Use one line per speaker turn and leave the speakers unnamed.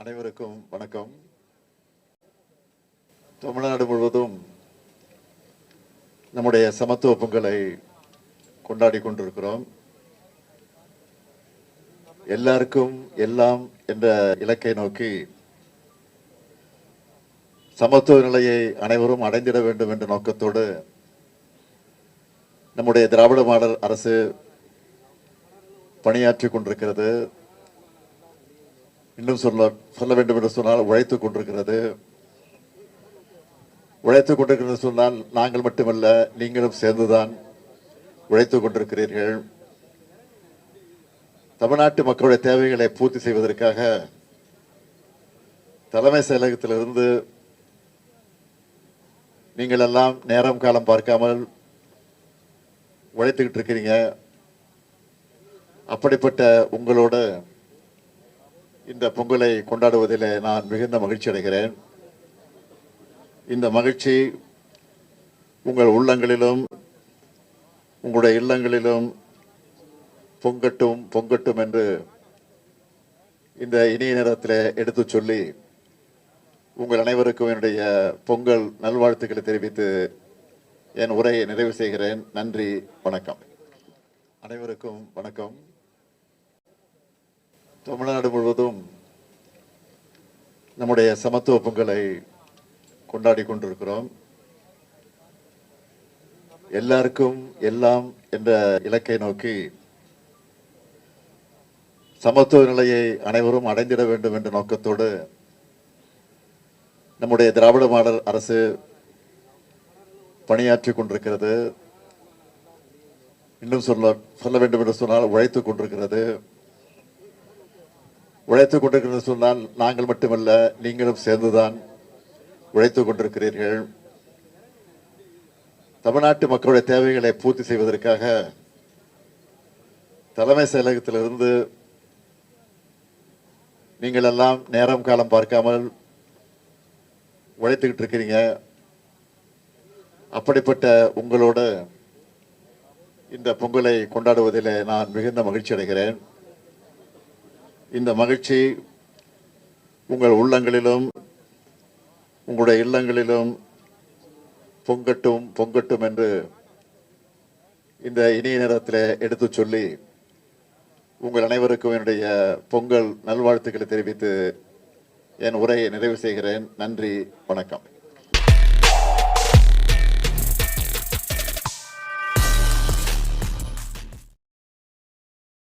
அனைவருக்கும் வணக்கம். தமிழ்நாடு முழுவதும் நம்முடைய சமத்துவ பொங்கலை கொண்டாடி கொண்டிருக்கிறோம். எல்லாருக்கும் எல்லாம் என்ற இலக்கை நோக்கி சமத்துவ நிலையை அனைவரும் அடைந்திட வேண்டும் என்ற நோக்கத்தோடு நம்முடைய திராவிட மாடல் அரசு பணியாற்றி கொண்டிருக்கிறது. இன்னும் சொல்ல சொல்ல வேண்டும் என்று சொன்னால் உழைத்துக் கொண்டிருக்கிறது. உழைத்துக் கொண்டிருக்கிறது சொன்னால் நாங்கள் மட்டுமல்ல நீங்களும் சேர்ந்துதான் உழைத்துக் கொண்டிருக்கிறீர்கள். தமிழ்நாட்டு மக்களுடைய தேவைகளை பூர்த்தி செய்வதற்காக தலைமை செயலகத்திலிருந்து நீங்கள் எல்லாம் நேரம் காலம் பார்க்காமல் உழைத்துக்கிட்டு இருக்கிறீங்க. அப்படிப்பட்ட உங்களோட இந்த பொங்கலை கொண்டாடுவதில் நான் மிகுந்த மகிழ்ச்சி அடைகிறேன். இந்த மகிழ்ச்சி உங்கள் உள்ளங்களிலும் உங்களுடைய இல்லங்களிலும் பொங்கட்டும் பொங்கட்டும் என்று இந்த இனிய நேரத்தில் எடுத்து சொல்லி உங்கள் அனைவருக்கும் என்னுடைய பொங்கல் நல்வாழ்த்துக்களை தெரிவித்து என் உரையை நிறைவு செய்கிறேன். நன்றி வணக்கம். அனைவருக்கும் வணக்கம். தமிழ்நாடு முழுவதும் நம்முடைய சமத்துவ பொங்கலை கொண்டாடி கொண்டிருக்கிறோம். எல்லாருக்கும் எல்லாம் என்ற இலக்கை நோக்கி சமத்துவ நிலையை அனைவரும் அடைந்திட வேண்டும் என்ற நோக்கத்தோடு நம்முடைய திராவிட மாடல் அரசு பணியாற்றி கொண்டிருக்கிறது. இன்னும் சொல்ல சொல்ல வேண்டும் என்று சொன்னால் உழைத்துக் கொண்டிருக்கிறது. உழைத்துக் கொண்டிருக்கிறது சொன்னால் நாங்கள் மட்டுமல்ல நீங்களும் சேர்ந்துதான் உழைத்துக் கொண்டிருக்கிறீர்கள். தமிழ்நாட்டு மக்களுடைய தேவைகளை பூர்த்தி செய்வதற்காக தலைமை செயலகத்திலிருந்து நீங்கள் எல்லாம் நேரம் காலம் பார்க்காமல் உழைத்துக்கிட்டு இருக்கிறீங்க. அப்படிப்பட்ட உங்களோடு இந்த பொங்கலை கொண்டாடுவதில் நான் மிகுந்த மகிழ்ச்சி அடைகிறேன் இந்த மகிழ்ச்சி உங்கள் உள்ளங்களிலும் உங்களுடைய இல்லங்களிலும் பொங்கட்டும் பொங்கட்டும் என்று இந்த இனிய நேரத்தில் எடுத்து சொல்லி உங்கள் அனைவருக்கும் என்னுடைய பொங்கல் நல்வாழ்த்துக்களை தெரிவித்து என் உரையை நிறைவு செய்கிறேன். நன்றி வணக்கம்.